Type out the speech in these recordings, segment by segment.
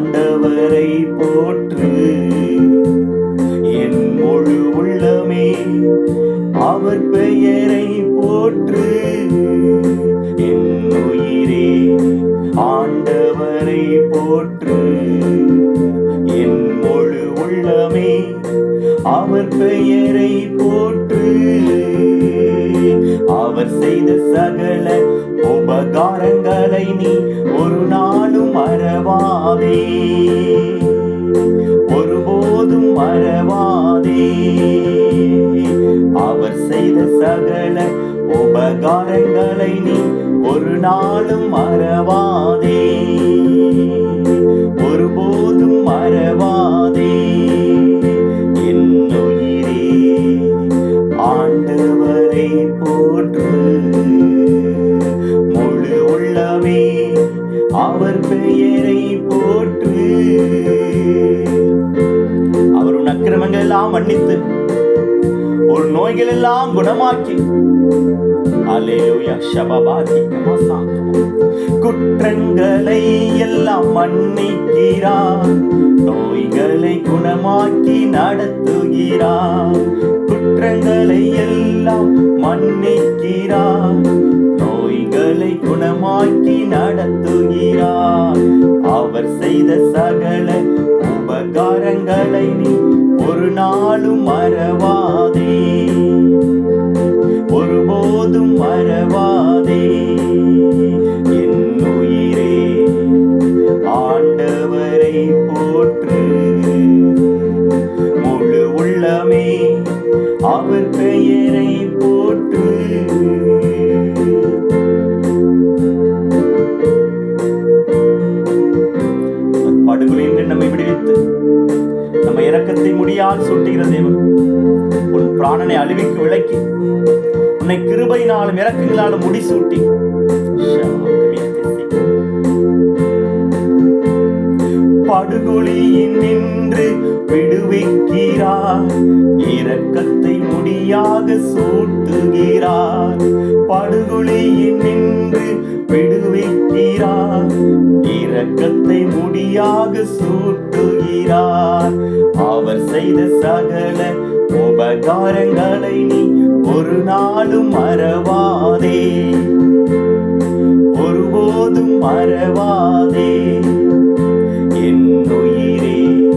ஆண்டவரை போற்று. என் முழு உள்ளமே அவர் பெயரை போற்று. என் உயிரே ஆண்டவரை போற்று. என் முழு உள்ளமே அவர் பெயரை போற்று. அவர் செய்த சகல உபகாரங்களை நீ மறவாதே. ஒருபோதும் மறவாதே. அவர் செய்த சகல உபகாரங்களை நீ ஒரு நாளும் மறவா அவர் பெயரை போற்று. அவர் உன் அக்கிரமங்கள் எல்லாம் மன்னித்து ஒரு நோய்கள் எல்லாம் குணமாக்கி. குற்றங்களை எல்லாம் மன்னிக்கிறார். நோய்களை குணமாக்கி நடத்துகிறார். குற்றங்களை எல்லாம் மன்னிக்கிறார். குணமாக்கி நடத்துகிறார். அவர் செய்த சகல உபகாரங்களை நீ ஒரு நாளும் மறவ நம்ம இரக்கத்தை முடியால் சூட்டுகிற தேவன். உன் பிராணனை அழிவுக்கு விளக்கி உன்னை கிருபையினாலும் இறக்கங்களாலும் முடிசூட்டி படுகொலியின் நின்று விடுவிக்கிறார். இரக்கத்தை முடியாக சூட்டுகிறார். படுகொலியின் நின்று விடுவிக்கிறார். இரக்கத்தை முடியாக சூட்டுகிறார். அவர் செய்த சகல உபகாரங்களை நீ ஒரு நாளும் மறவாதே. ஒருபோதும் மறவாதே. என் உயிரே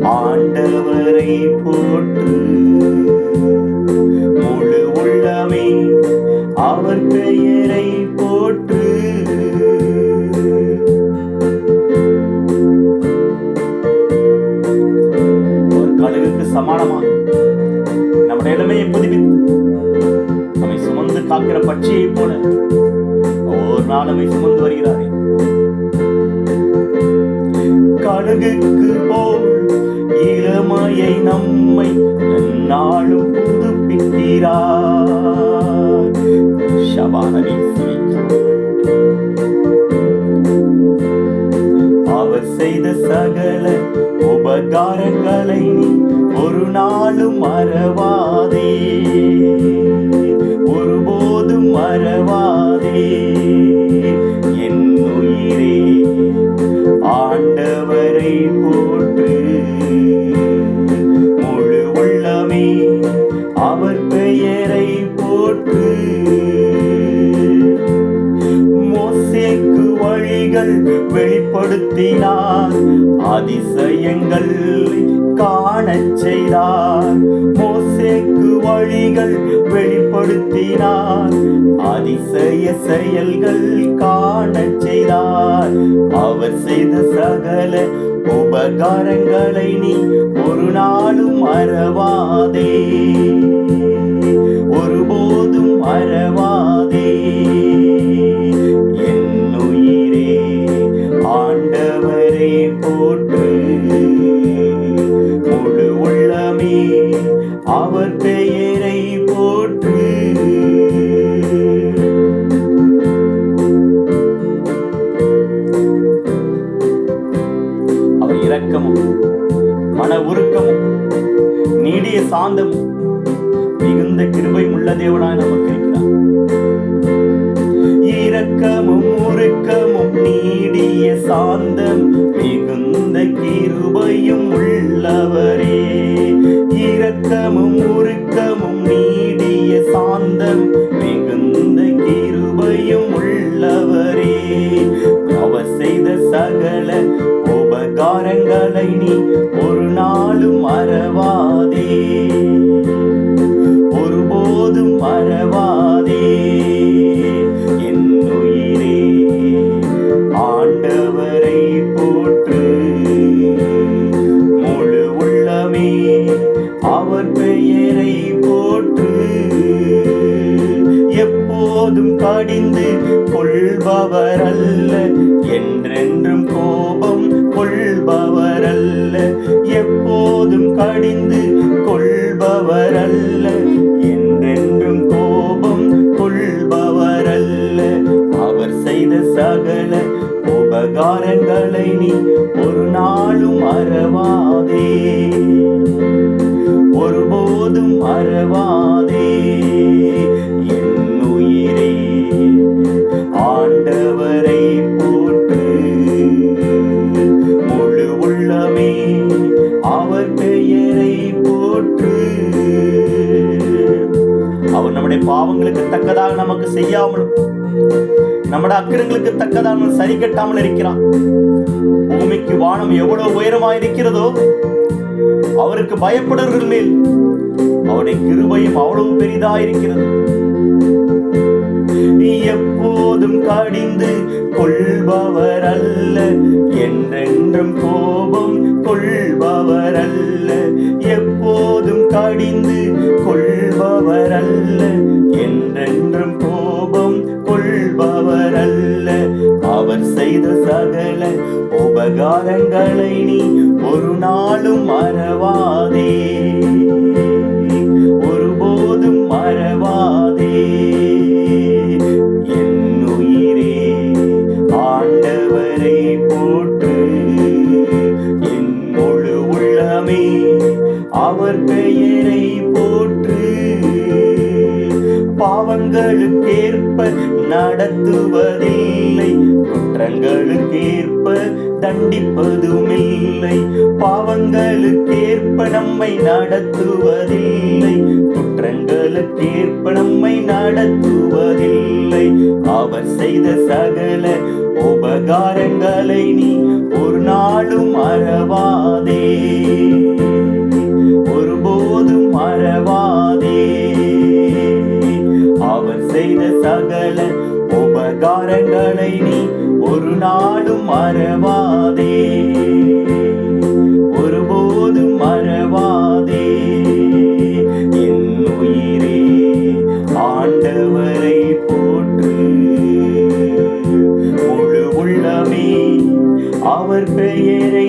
ஆண்டவரை போற்று. சுமந்து பட்சியை பட்சியைப் போல ஒவ்வொரு நாளுமே சுமந்து வருகிறாரே. கழுகுக்கு போல் இளமையை நம்மை நாளும் புதுப்பிக்கிறார் ஷபானவி அவர் செய்த சகல உபகாரங்களை ஒரு நாளும் மறவாதே. வழிகள் வெளிப்படுத்தினார். அதிசயங்கள் காணச் செய்தார். மோசேக்கு வழிகள் வெளிப்படுத்தினார். அதிசய செயல்கள் காணச் செய்தார். அவர் செய்த சகல உபகாரங்களை நீ ஒரு நாளும் மறவாதே. ஒருபோதும் மறவாதே. அவர் மன உருக்கமும் நீடிய சாந்தமும் மிகுந்த கிருபையும் உள்ள தேவனாய் நமக்கு இருக்கிறார். இரக்கமும் உருக்கமும் நீடிய சாந்தம் மிகுந்த கிருபையும் உள்ளவரே. இரக்கமும் உருக்கமும் நீடிய சாந்தம் மிகுந்த கிருபையும் உள்ளவரே. அவர் செய்த சகல உபகாரங்களை நீ ஒரு நாளும் மறவாதே. ஒருபோதும் மறவாதே. என் உயிரே ஆண்டவரை போற்று. முழு உள்ளமே அவர் பெயரை போற்று. எப்போதும் கடிந்து போற்று அவர் நம்முடைய பாவங்களுக்கு தக்கதாக நமக்கு செய்யாமலும் நம்முடைய அக்கிரங்களுக்கு தக்கதாக சரி கட்டாமல் இருக்கிறான் பூமிக்கு வானம் எவ்வளவு உயரமா இருக்கிறதோ அவருக்கு பயப்படுவர்கள் மேல் அவருடைய கிருபையும் அவ்வளவு பெரிதா இருக்கிறது. எப்போதும் கடிந்து கொள்பவர் அல்ல என்றென்றும் கோபம் கொள்பவர் அல்ல எப்போதும் கடிந்து கொள்பவர் அல்ல என்றென்றும் கோபம் கொள்பவர் அல்ல அவர் செய்த சகல உபகாரங்களை நீ ஒரு நாளும் மறவாதே. பாவங்களுக்கேற்ப நடத்துவதில்லை. குற்றங்களுக்கேற்ப தண்டிப்பதுமில்லை. பாவங்களுக்கேற்ப நம்மை நடத்துவதில்லை. குற்றங்களுக்கேற்ப நம்மை நடத்துவதில்லை. அவர் செய்த சகல உபகாரங்களை நீ ஒரு நாளும் மறவாதே. உபகாரங்களை நீ ஒரு நாளும் மறவாதே. ஒருபோதும் மறவாதே. என் உயிரே ஆண்டவரை போற்று. முழு உள்ளமே அவர் பெயரை.